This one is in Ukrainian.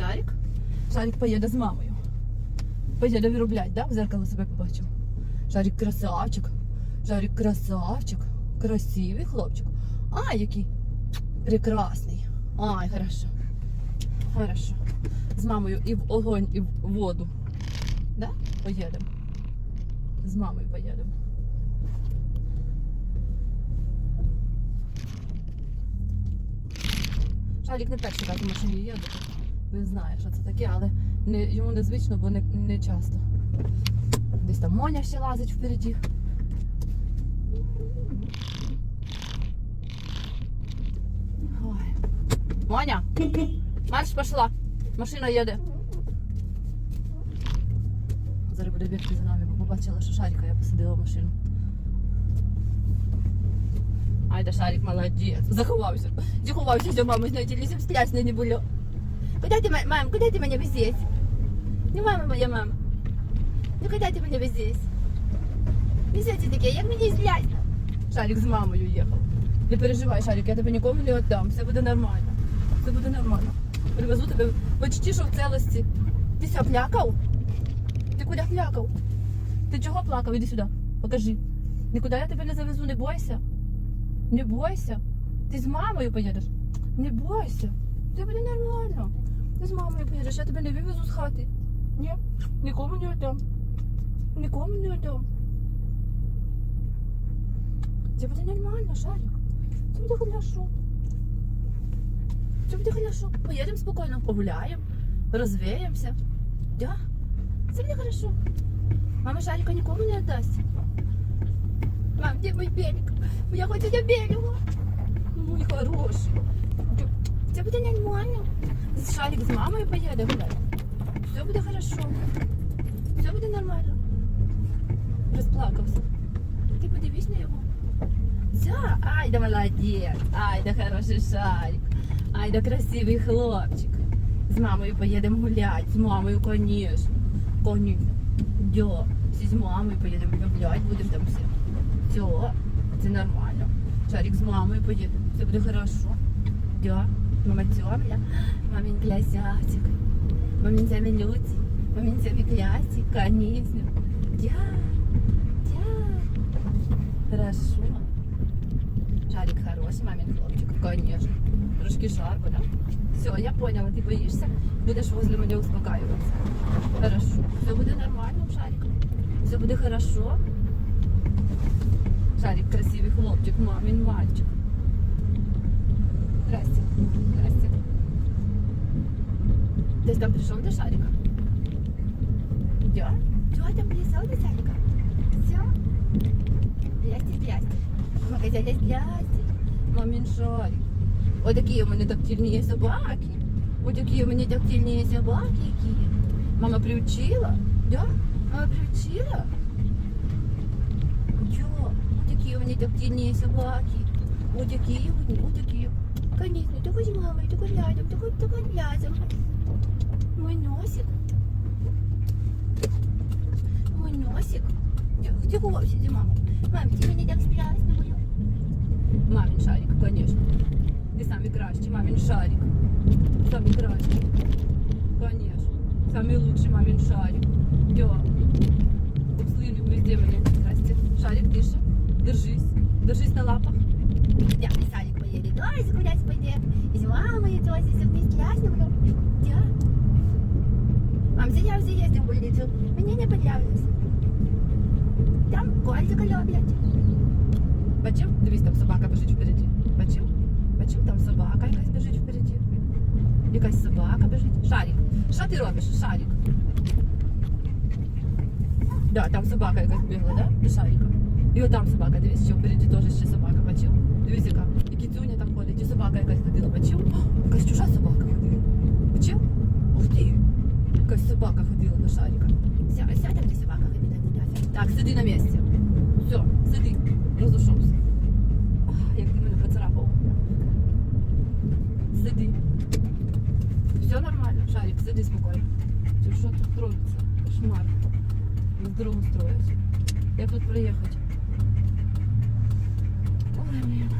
Шарик? Шарик поїде з мамою. Поїде вироблять, да? В зеркало себе побачив. Шарик красавчик. Шарик красавчик. Красивий хлопчик. А, який прекрасний. Ай, хорошо. Хорошо. З мамою і в огонь, і в воду. Да? Поїдемо. З мамою поїдемо. Шарик не перший раз в машині їде. Він знає, що це таке, але не, йому незвично, бо не, не часто. Десь там Моня ще лазить впереді. Ой. Моня! Марш пішла! Машина їде. Зараз буде бігти за нами, бо побачила, що шарика я посадила машину. Айда шарик молодець. Заховався. Заховався до мами, знаєте, лісом страшно не було. Куда ты, ма- мам, куда ты меня везешь? Ну, мама моя мама. Ну, куда ты меня везешь? Везете таке, як мені злязно. Шарик з мамою їхав. Не переживай, Шарик, я тебе нікому не віддам. Все буде нормально. Все буде нормально. Привезу тебе почти що в целості. Ти що, плякав? Ти куди плякав? Ти чого плакав? Іди сюди. Покажи. Нікуди я тебе не завезу, не бойся. Не бойся. Ти з мамою поїдеш. Не бойся. Це буде нормально. Ти з мамою поїдеш, я тебе не вивезу з хати. Ні, нікому не віддам. Нікому не віддам. Це буде нормально, Шарик. Це буде хорошо. Це буде хорошо. Поїдемо спокійно, погуляємо, розвіємося. Да? Це буде хорошо. Мама Шарика нікому не віддасть. Мам, де мій белик? Я хочу до белого. Мой хороший. Це буде нормально. Шарик з мамою поїде гуляти. Все буде хорошо. Все буде нормально. Розплакався. Ти подивись на його. Да, ай да молодець, ай да хороший шарик, ай да красивий хлопчик. З мамою поїдемо гуляти, з мамою, конечно. Конечно. Да, всі з мамою поїдемо гуляти, будемо там все. Все, це нормально. Шарик з мамою поїде, все буде хорошо. Да, мама тёмля, мамин клясятик, мамин тями люти, мамин тями клясик, конечно. Да, да. Хорошо. Шарик хороший, мамин хлопчик, конечно. Трошки жарко, да? Все, я поняла, ты боишься, будешь возле меня успокаиваться. Хорошо. Все будет нормально у Шарика. Все будет хорошо. Шарик красивый хлопчик, мамин мальчик. Там пришел до Шарика? Да? Что там пришел до Шарика? Все? Здрасте, здрасте. Мама казала, здрасте. Мамин Шарик. Ось такі у мене тактильні собаки. Ось такі у мене тактильні собаки які. Мама приучила? Да? Мама приучила? Чё? Вот такие у меня тактильные собаки. Такие, вот, вот такие. Конечно, только с мамой, только рядом, только. Мой носик. Мой носик. Где, вовсе, где мама? Мам, ты меня так страшно было. Мамин шарик, конечно. Ти самий кращий, мамин шарик. Самый кращий. Конечно. Самый лучший мамин шарик. Да. Обслужив везде мене. Здрасте. Шарик, дыши. Держись. Держись на лапах. Я и Шарик поедет. Ой, загулять пойдем. И с мамой тоже, если вместе ясно. Да Мам, я уже ездил в больницу. Мне не понравилось. Там котика люблять. Бачив? Дивись, там собака біжить впереді. Бачив? Бачив, там собака якась біжить впереді. Якась собака біжить. Шарик. Що ти робиш, Шарик? Да, там собака якась бігла, да? До Шарика. І отам собака, дивись, що впереді теж ще собака, бачив? Дивись, яка. І кіцюня там ходить, і собака якась ходила, бачив? О, якась чужа Робиться? Кошмар. На дорогу строять. Як тут проехать? Ой, блін.